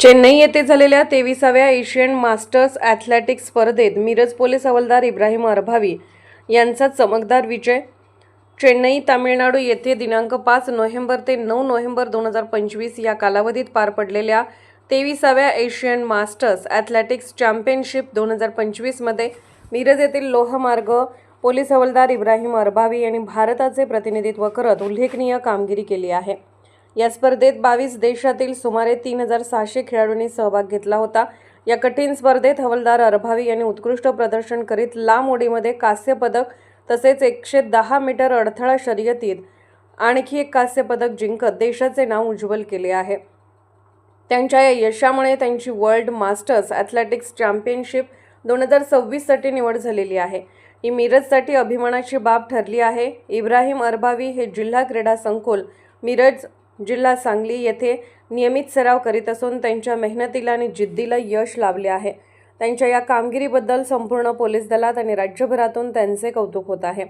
चेन्नई येथे झालेल्या तेविसाव्या Asian masters athletics स्पर्धेत मिरज पोलीस हवालदार इब्राहिम अरभावी यांचा चमकदार विजय. चेन्नई तामिळनाडू येथे दिनांक पाच नोव्हेंबर ते नऊ नोव्हेंबर दोन हजार पंचवीस या कालावधीत पार पडलेल्या तेविसाव्या एशियन मास्टर्स ॲथलेटिक्स चॅम्पियनशिप दोन हजार पंचवीसमध्ये मिरज येथील लोहमार्ग पोलीस हवालदार इब्राहिम अरभावी यांनी भारताचे प्रतिनिधित्व करत उल्लेखनीय कामगिरी केली आहे. या स्पर्धेत बावीस देशातील सुमारे तीन हजार सहाशे खेळाडूंनी सहभाग घेतला होता. या कठीण स्पर्धेत हवलदार अरभावी यांनी उत्कृष्ट प्रदर्शन करीत लांब उडीमध्ये कांस्य पदक तसेच एकशे दहा मीटर अडथळा शर्यतीत आणखी एक कांस्य पदक जिंकत देशाचे नाव उज्ज्वल केले आहे. त्यांच्या या यशामुळे त्यांची वर्ल्ड मास्टर्स ॲथलेटिक्स चॅम्पियनशिप दोन हजार सव्वीससाठी निवड झालेली आहे. ही मिरजसाठी अभिमानाची बाब ठरली आहे. इब्राहिम अरबावी हे जिल्हा क्रीडा संकुल मिरज जिल्हा सांगली येथे नियमित सराव करीत असून त्यांच्या मेहनतीला आणि जिद्दीला यश लाभले आहे. त्यांच्या या कामगिरीबद्दल संपूर्ण पोलीस दलात आणि राज्यभरातून त्यांचे कौतुक होत आहे.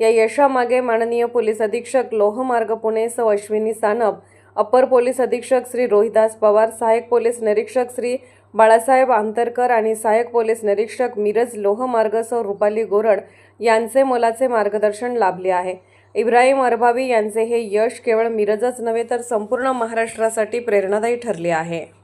या यशामागे माननीय पोलीस अधीक्षक लोहमार्ग पुणे सौ. अश्विनी सानप अपर पोलीस अधीक्षक श्री रोहिदास पवार सहाय्यक पोलीस निरीक्षक श्री बाळासाहेब आंतरकर आणि सहाय्यक पोलीस निरीक्षक मिरज लोहमार्ग सौ. रुपाली गोरड यांचे मोलाचे मार्गदर्शन लाभले आहे. इब्राहिम अरभावी यांचे हे यश केवळ मिरजच नव्हे तर संपूर्ण महाराष्ट्रासाठी प्रेरणादायी ठरले आहे.